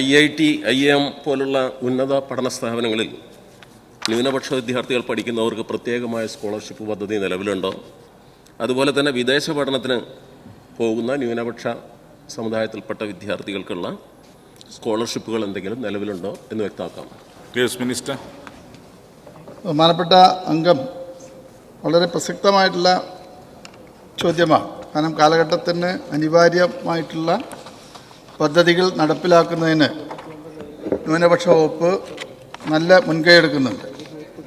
I I T I M പോലുള്ള ഉന്നത പഠന സ്ഥാപനങ്ങളിൽ ന്യൂനപക്ഷ വിദ്യാർത്ഥികൾ പഠിക്കുന്നവർക്ക് പ്രത്യേകമായ സ്കോളർഷിപ്പ് പദ്ധതി നിലവിലുണ്ടോ? അതുപോലെ തന്നെ വിദേശ പഠനത്തിന് പോകുന്ന ന്യൂനപക്ഷ സമുദായത്തിൽപ്പെട്ട വിദ്യാർത്ഥികൾക്കുള്ള സ്കോളർഷിപ്പുകൾ എന്തെങ്കിലും നിലവിലുണ്ടോ എന്ന് വ്യക്തമാക്കാം. കേസ് മിനിസ്റ്റർ ബഹുമാനപ്പെട്ട അംഗം വളരെ പ്രസക്തമായിട്ടുള്ള ചോദ്യമാണ് കാരണം കാലഘട്ടത്തിന് അനിവാര്യമായിട്ടുള്ള പദ്ധതികൾ നടപ്പിലാക്കുന്നതിന് ന്യൂനപക്ഷ വകുപ്പ് നല്ല മുൻകൈ എടുക്കുന്നുണ്ട്.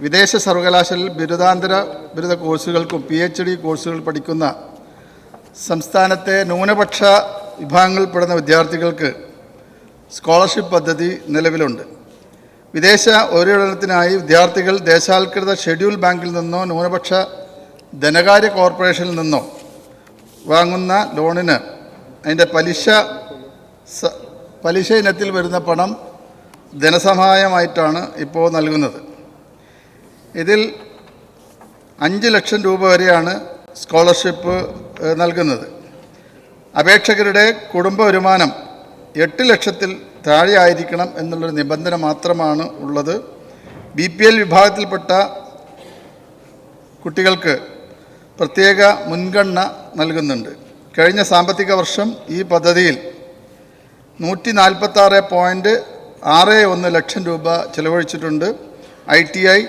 വിദേശ സർവകലാശാലയിൽ ബിരുദാന്തര ബിരുദ കോഴ്സുകൾക്കും പി എച്ച് ഡി കോഴ്സുകൾ പഠിക്കുന്ന സംസ്ഥാനത്തെ ന്യൂനപക്ഷ വിഭാഗങ്ങളിൽപ്പെടുന്ന വിദ്യാർത്ഥികൾക്ക് സ്കോളർഷിപ്പ് പദ്ധതി നിലവിലുണ്ട്. വിദേശ ഒരിടത്തിനായി വിദ്യാർത്ഥികൾ ദേശാൽകൃത ഷെഡ്യൂൾ ബാങ്കിൽ നിന്നോ ന്യൂനപക്ഷ ധനകാര്യ കോർപ്പറേഷനിൽ നിന്നോ വാങ്ങുന്ന ലോണിന് അതിന്റെ പലിശ പലിശ ഇനത്തിൽ വരുന്ന പണം ധനസഹായമായിട്ടാണ് ഇപ്പോൾ നൽകുന്നത്. ഇതിൽ അഞ്ച് ലക്ഷം രൂപ വരെയാണ് സ്കോളർഷിപ്പ് നൽകുന്നത്. അപേക്ഷകരുടെ കുടുംബ വരുമാനം എട്ട് ലക്ഷത്തിൽ താഴെ ആയിരിക്കണം എന്നുള്ളൊരു നിബന്ധന മാത്രമാണ് ഉള്ളത്. ബി പി എൽ വിഭാഗത്തിൽപ്പെട്ട കുട്ടികൾക്ക് പ്രത്യേക മുൻഗണന നൽകുന്നുണ്ട്. കഴിഞ്ഞ സാമ്പത്തിക വർഷം ഈ പദ്ധതിയിൽ നൂറ്റി നാൽപ്പത്തി ആറ് പോയിന്റ് ആറ് ഒന്ന് ലക്ഷം രൂപ ചെലവഴിച്ചിട്ടുണ്ട്. I T I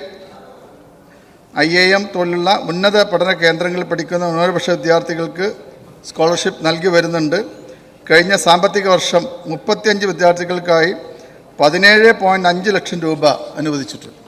I A M പോലുള്ള ഉന്നത പഠന കേന്ദ്രങ്ങളിൽ പഠിക്കുന്ന ന്യൂനപക്ഷ വിദ്യാർത്ഥികൾക്ക് സ്കോളർഷിപ്പ് നൽകി വരുന്നുണ്ട്. കഴിഞ്ഞ സാമ്പത്തിക വർഷം മുപ്പത്തിയഞ്ച് വിദ്യാർത്ഥികൾക്കായി പതിനേഴ് പോയിന്റ് അഞ്ച് ലക്ഷം രൂപ അനുവദിച്ചിട്ടുണ്ട്.